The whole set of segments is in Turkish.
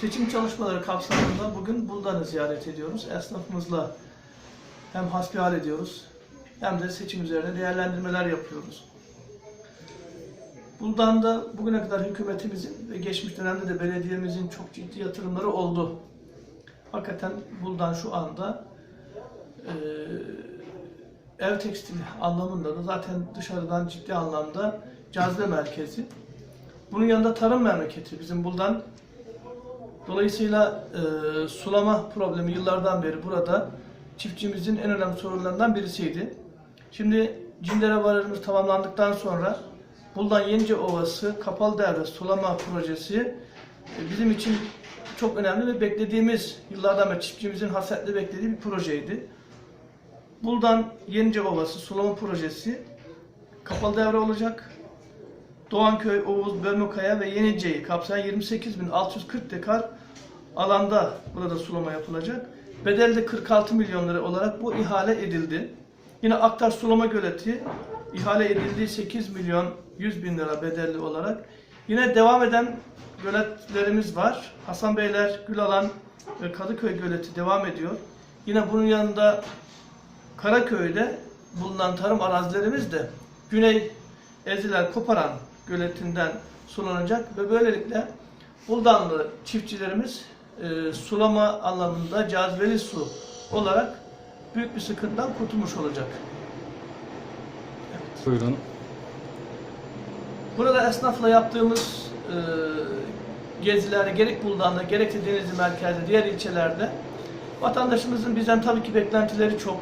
Seçim çalışmaları kapsamında bugün Buldan'ı ziyaret ediyoruz. Esnafımızla hem hasbihal ediyoruz hem de seçim üzerine değerlendirmeler yapıyoruz. Buldan'da bugüne kadar hükümetimizin ve geçmiş dönemde de belediyemizin çok ciddi yatırımları oldu. Hakikaten Buldan şu anda eee ev tekstili anlamında da zaten dışarıdan ciddi anlamda cazibe merkezi. Bunun yanında tarım memleketi bizim Buldan. Dolayısıyla e, sulama problemi yıllardan beri burada çiftçimizin en önemli sorunlarından birisiydi. Şimdi Cindere Barajımız tamamlandıktan sonra Buldan Yenice Ovası Kapalı Devre Sulama Projesi e, bizim için çok önemli ve beklediğimiz, yıllardan beri çiftçimizin hasretle beklediği bir projeydi. Buldan Yenice Ovası Sulama Projesi kapalı devre olacak. Doğanköy, Oğuz, Bölmekaya ve Yenice'yi kapsayan 28.640 dekar alanda burada sulama yapılacak. Bedeli de 46 milyon lira olarak bu ihale edildi. Yine Aktar Sulama Göleti ihale edildiği 8 milyon 100 bin lira bedelli olarak. Yine devam eden göletlerimiz var. Hasan Beyler, Gülalan ve Kadıköy Göleti devam ediyor. Yine bunun yanında Karaköy'de bulunan tarım arazilerimiz de Güney Eziler Koparan göletinden sulanacak ve böylelikle Buldanlı çiftçilerimiz e, sulama anlamında cazibeli su olarak büyük bir sıkıntıdan kurtulmuş olacak. Buyurun. Burada esnafla yaptığımız e, gezilerde gerek Buldan'da gerek de Denizli merkezde diğer ilçelerde vatandaşımızın bizden tabii ki beklentileri çok.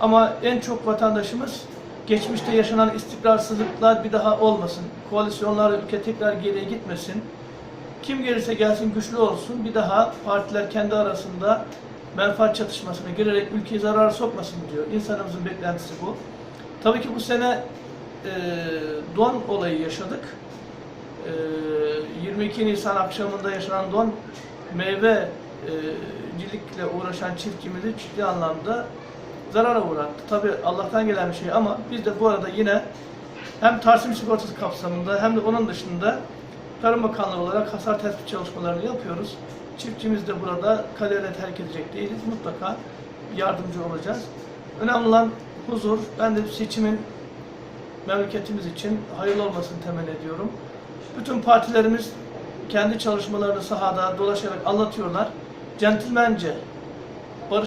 Ama en çok vatandaşımız geçmişte yaşanan istikrarsızlıklar bir daha olmasın. Koalisyonlar ülke tekrar geriye gitmesin. Kim gelirse gelsin güçlü olsun. Bir daha partiler kendi arasında menfaat çatışmasına girerek ülkeyi zarara sokmasın diyor. İnsanımızın beklentisi bu. Tabii ki bu sene e, don olayı yaşadık. E, 22 Nisan akşamında yaşanan don meyve e, cilikle uğraşan çiftçimizi ciddi anlamda zarara uğrattı. Tabii Allah'tan gelen bir şey ama biz de bu arada yine hem Tarsim sigortası kapsamında hem de onun dışında Tarım Bakanlığı olarak hasar tespit çalışmalarını yapıyoruz. Çiftçimiz de burada kalene terk edecek değiliz. Mutlaka yardımcı olacağız. Önemli olan huzur. Ben de seçimin memleketimiz için hayırlı olmasını temenni ediyorum. Bütün partilerimiz kendi çalışmalarını sahada dolaşarak anlatıyorlar. Centilmence